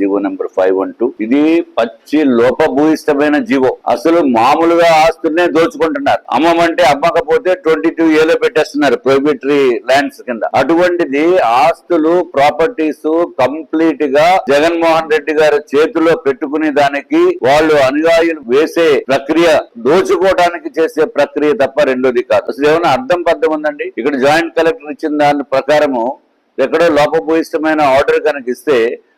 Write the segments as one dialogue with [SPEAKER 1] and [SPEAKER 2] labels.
[SPEAKER 1] GO number five one two. ఇది పచ్చి లోపభూయిష్టమైన GO. అసలు మామూలుగా ఆస్తులనే దోచుకుంటున్నారు. అమ్మమంటే అమ్మకపోతే ట్వంటీ టూ ఏలో పెట్టేస్తున్నారు ప్రొహిబిటరీ ల్యాండ్స్ కింద. అటువంటిది ఆస్తులు ప్రాపర్టీస్ కంప్లీట్గా జగన్మోహన్ రెడ్డి గారి చేతిలో పెట్టుకునే దానికి వాళ్ళు అనుయాయులు వేసే ప్రక్రియ దోచుకోవడానికి చేసే ప్రక్రియ తప్ప రెండోది కాదు. అసలు ఏమైనా అర్థం పద్ధం ఉందండి? ఇక్కడ జాయింట్ కలెక్టర్ ఇచ్చిన దాని ప్రకారము ఎక్కడో లోపభూయిష్టమైన ఆర్డర్ కనుక ఇస్తే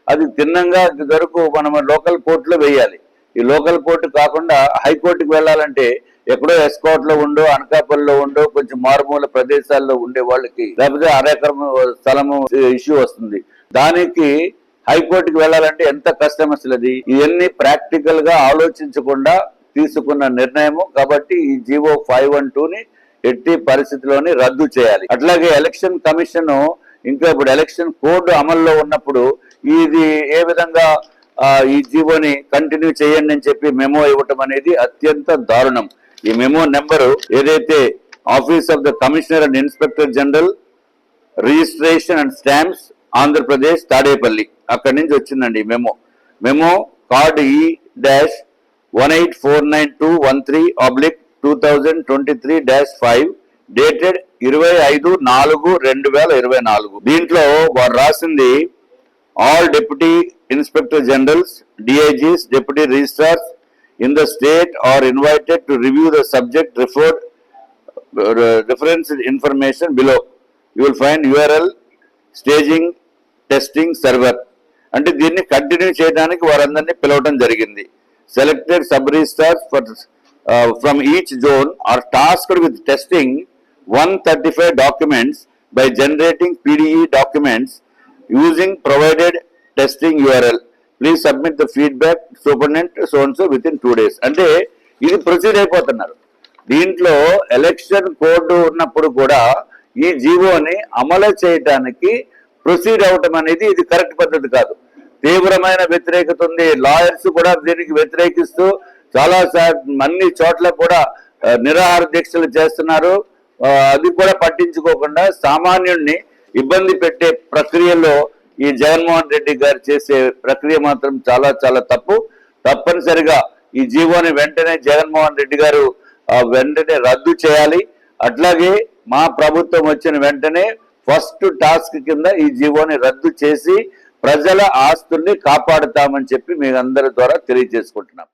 [SPEAKER 1] అది తిన్నంగా వరకు మనం లోకల్ కోర్టులో వేయాలి. ఈ లోకల్ కోర్టు కాకుండా హైకోర్టుకు వెళ్ళాలంటే ఎక్కడో ఎస్కోట్లో ఉండో అనకాపల్లిలో ఉండో కొంచెం మారుమూల ప్రదేశాల్లో ఉండే వాళ్ళకి లేకపోతే అరెకరం స్థలము ఇష్యూ వస్తుంది. దానికి హైకోర్టుకి వెళ్ళాలంటే ఎంత కష్టం అసలు అది? ఇవన్నీ ప్రాక్టికల్గా ఆలోచించకుండా తీసుకున్న నిర్ణయము కాబట్టి ఈ జీవో ఫైవ్ వన్ని ఎట్టి పరిస్థితిలోని రద్దు చేయాలి. అట్లాగే ఎలక్షన్ కమిషన్ ఇంకా ఇప్పుడు ఎలక్షన్ కోడ్ అమల్లో ఉన్నప్పుడు ఇది ఏ విధంగా ఈ జీవోని కంటిన్యూ చేయండి అని చెప్పి మెమో ఇవ్వటం అనేది అత్యంత దారుణం. ఈ మెమో నెంబరు ఏదైతే office of the commissioner and inspector general registration and stamps Andhra Pradesh Tadepalli. అక్కడి నుంచి వచ్చిందండి ఈ memo. Memo card E dash one eight four nine two one three oblique two thousand twenty three dash five dated ఇరవై ఐదు నాలుగు రెండు వేల ఇరవై నాలుగు. దీంట్లో వారు రాసింది all deputy inspector generals DIGs deputy registrars in the state are invited to review the subject report reference information below. You will fine URL staging testing server. అంటే దీన్ని కంటిన్యూ చేయడానికి వారందరినీ పిలవడం జరిగింది. Selected sub registrars for from each zone are task with testing one thirty five documents by generating PDF documents using provided testing URL please submit the feedback superintendent సోన్సో with in two days అంటే ఇది proceed అయిపోతున్నారు. దీంట్లో election code ఉన్నప్పుడు కూడా ఈ జీవోని అమలు చేయటానికి ప్రొసీడ్ అవటం అనేది ఇది కరెక్ట్ పద్ధతి కాదు. తీవ్రమైన వ్యతిరేకత ఉంది. లాయర్స్ కూడా దీనికి వ్యతిరేకిస్తూ చాలా అన్ని చోట్ల కూడా నిరాహార దీక్షలు చేస్తున్నారు. అది కూడా పట్టించుకోకుండా సామాన్యుడిని ఇబ్బంది పెట్టే ప్రక్రియలో ఈ జగన్మోహన్ రెడ్డి గారు చేసే ప్రక్రియ మాత్రం చాలా చాలా తప్పు. తప్పనిసరిగా ఈ జీవోని వెంటనే జగన్మోహన్ రెడ్డి గారు వెంటనే రద్దు చేయాలి. అట్లాగే మా ప్రభుత్వం వచ్చిన వెంటనే ఫస్ట్ టాస్క్ కింద ఈ జీవోని రద్దు చేసి ప్రజల ఆస్తుల్ని కాపాడుతామని చెప్పి మీ అందరి ద్వారా తెలియజేసుకుంటున్నాం.